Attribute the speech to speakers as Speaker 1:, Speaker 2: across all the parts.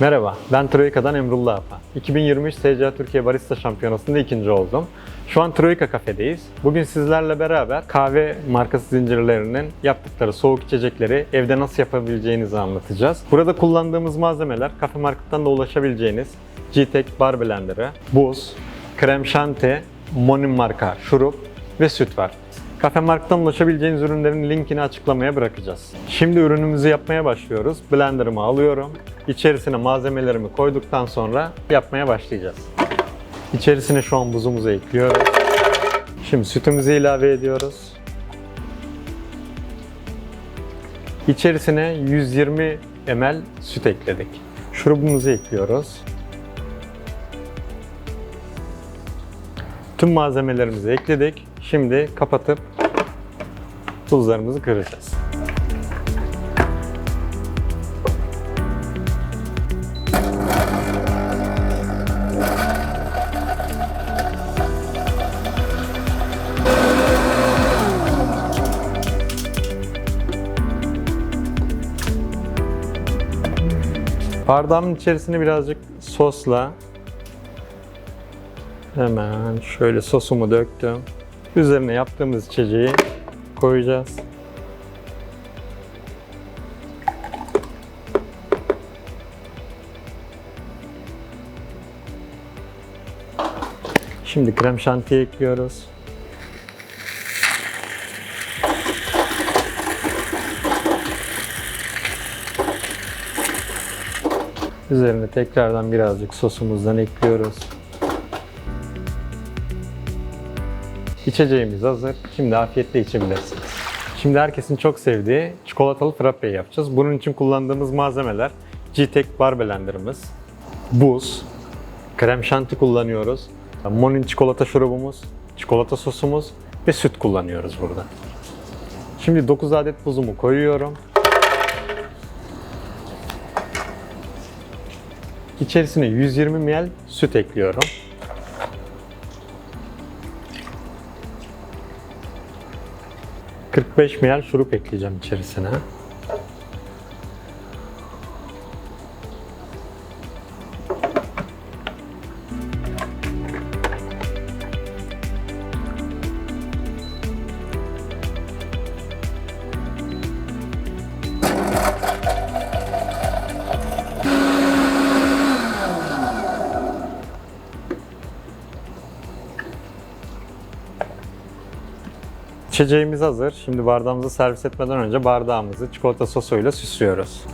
Speaker 1: Merhaba, ben Troika'dan Emrullah Apa. 2023 SCA Türkiye Barista Şampiyonası'nda ikinci oldum. Şu an Troika kafedeyiz. Bugün sizlerle beraber kahve markası zincirlerinin yaptıkları soğuk içecekleri evde nasıl yapabileceğinizi anlatacağız. Burada kullandığımız malzemeler Kafe Market'tan da ulaşabileceğiniz G-Tek Bar Blender'ı, buz, krem şanti, Monin marka şurup ve süt var. Kafe Mark'tan ulaşabileceğiniz ürünlerin linkini açıklamaya bırakacağız. Şimdi ürünümüzü yapmaya başlıyoruz. Blender'ımı alıyorum. İçerisine malzemelerimi koyduktan sonra yapmaya başlayacağız. İçerisine şu an buzumuzu ekliyoruz. Şimdi sütümüzü ilave ediyoruz. İçerisine 120 ml süt ekledik. Şurubumuzu ekliyoruz. Tüm malzemelerimizi ekledik. Şimdi kapatıp tuzlarımızı kıracağız. Bardağımın içerisine birazcık sosla hemen şöyle sosumu döktüm. Üzerine yaptığımız içeceği koyacağız. Şimdi krem şantiyi ekliyoruz. Üzerine tekrardan birazcık sosumuzdan ekliyoruz. İçeceğimiz hazır. Şimdi afiyetle içebilirsiniz. Şimdi herkesin çok sevdiği çikolatalı frappe yapacağız. Bunun için kullandığımız malzemeler G-Tek Bar Blender'ımız, buz, krem şanti kullanıyoruz, Monin çikolata şurubumuz, çikolata sosumuz ve süt kullanıyoruz burada. Şimdi 9 adet buzumu koyuyorum. İçerisine 120 ml süt ekliyorum. ...45 ml şurup ekleyeceğim içerisine. İçeceğimiz hazır. Şimdi bardağımızı servis etmeden önce bardağımızı çikolata sosuyla süslüyoruz.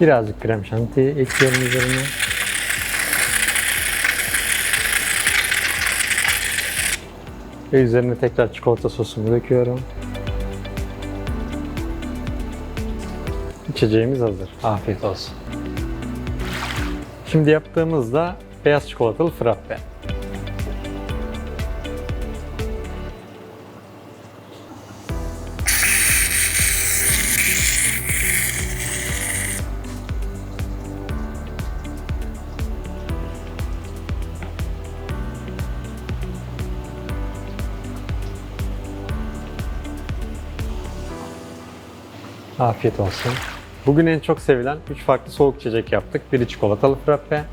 Speaker 1: Birazcık krem şanti ekliyorum üzerine. Ve üzerine tekrar çikolata sosumu döküyorum. İçeceğimiz hazır. Afiyet olsun. Şimdi yaptığımızda beyaz çikolatalı frappe. Afiyet olsun. Bugün en çok sevilen 3 farklı soğuk içecek yaptık. Biri çikolatalı frappe,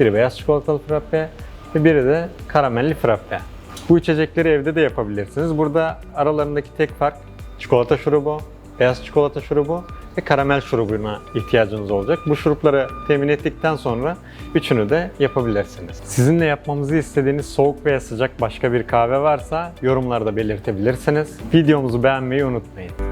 Speaker 1: biri beyaz çikolatalı frappe ve biri de karamelli frappe. Bu içecekleri evde de yapabilirsiniz. Burada aralarındaki tek fark çikolata şurubu, beyaz çikolata şurubu ve karamel şurubuna ihtiyacınız olacak. Bu şurupları temin ettikten sonra üçünü de yapabilirsiniz. Sizinle yapmamızı istediğiniz soğuk veya sıcak başka bir kahve varsa yorumlarda belirtebilirsiniz. Videomuzu beğenmeyi unutmayın.